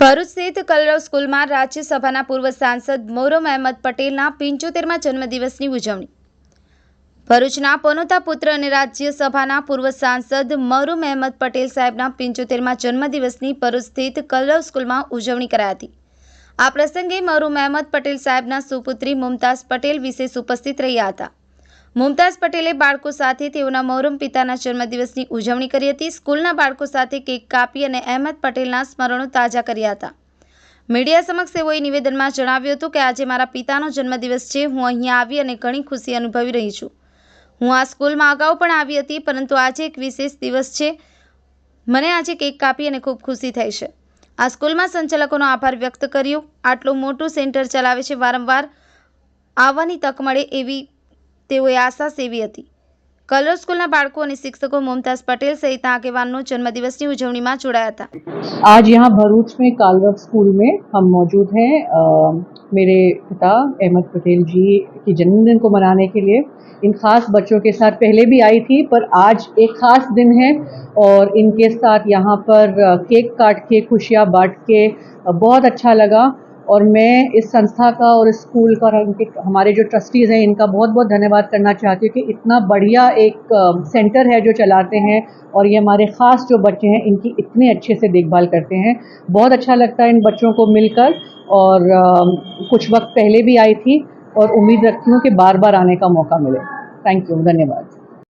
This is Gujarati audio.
ભરૂચ સ્થિત કલરવ સ્કૂલમાં રાજ્યસભાના પૂર્વ સાંસદ મોરમ અહેમદ પટેલના પિંચોતેરમાં જન્મદિવસની ઉજવણી. ભરૂચના પનોતા પુત્ર અને રાજ્યસભાના પૂર્વ સાંસદ મરૂમ અહેમદ પટેલ સાહેબના પિંચોતેરમાં જન્મદિવસની ભરૂચ સ્થિત કલરવ સ્કૂલમાં ઉજવણી કરાઈ હતી. આ પ્રસંગે મરૂમ અહેમદ પટેલ સાહેબના સુપુત્રી મુમતાઝ પટેલ વિશેષ ઉપસ્થિત રહ્યા હતા. મુમતાઝ પટેલે બાળકો સાથે તેઓના મોહરમ પિતાના જન્મદિવસની ઉજવણી કરી હતી. સ્કૂલના બાળકો સાથે કેક કાપી અને અહેમદ પટેલના સ્મરણો તાજા કર્યા હતા. મીડિયા સમક્ષ તેઓએ નિવેદનમાં જણાવ્યું હતું કે, આજે મારા પિતાનો જન્મદિવસ છે. હું અહીંયા આવી અને ઘણી ખુશી અનુભવી રહી છું. હું આ સ્કૂલમાં અગાઉ પણ આવી હતી, પરંતુ આજે એક વિશેષ દિવસ છે. મને આજે કેક કાપી અને ખૂબ ખુશી થઈ છે. આ સ્કૂલમાં સંચાલકોનો આભાર વ્યક્ત કર્યો. આટલું મોટું સેન્ટર ચલાવે છે. વારંવાર આવવાની તક મળે એવી તેઓએ આશા સેવી હતી કલર સ્કૂલના બાળકો અને શિક્ષકો મુમતાઝ પટેલ સહિતના આગેવાનનો જન્મદિવસની ઉજવણીમાં જોડાયા હતા आज यहाँ भरूच में कालरव स्कूल में हम मौजूद हैं अ, मेरे पिता अहमद पटेल जी की जन्मदिन को मनाने के लिए इन खास बच्चों के साथ पहले भी आई थी पर आज एक खास दिन है और इनके साथ यहाँ पर अ, केक काट के खुशियाँ बांट के अ, बहुत अच्छा लगा और मैं इस संस्था का और इस स्कूल का और उनके, हमारे जो ट्रस्टीज़ हैं, इनका बहुत बहुत धन्यवाद करना चाहती हूँ कि इतना बढ़िया एक सेंटर है जो चलाते हैं और ये हमारे ख़ास जो बच्चे हैं, इनकी इतने अच्छे से देखभाल करते हैं। बहुत अच्छा लगता है इन बच्चों को मिलकर और कुछ वक्त पहले भी आई थी और उम्मीद रखती हूँ कि बार बार आने का मौका मिले। थैंक यू धन्यवाद।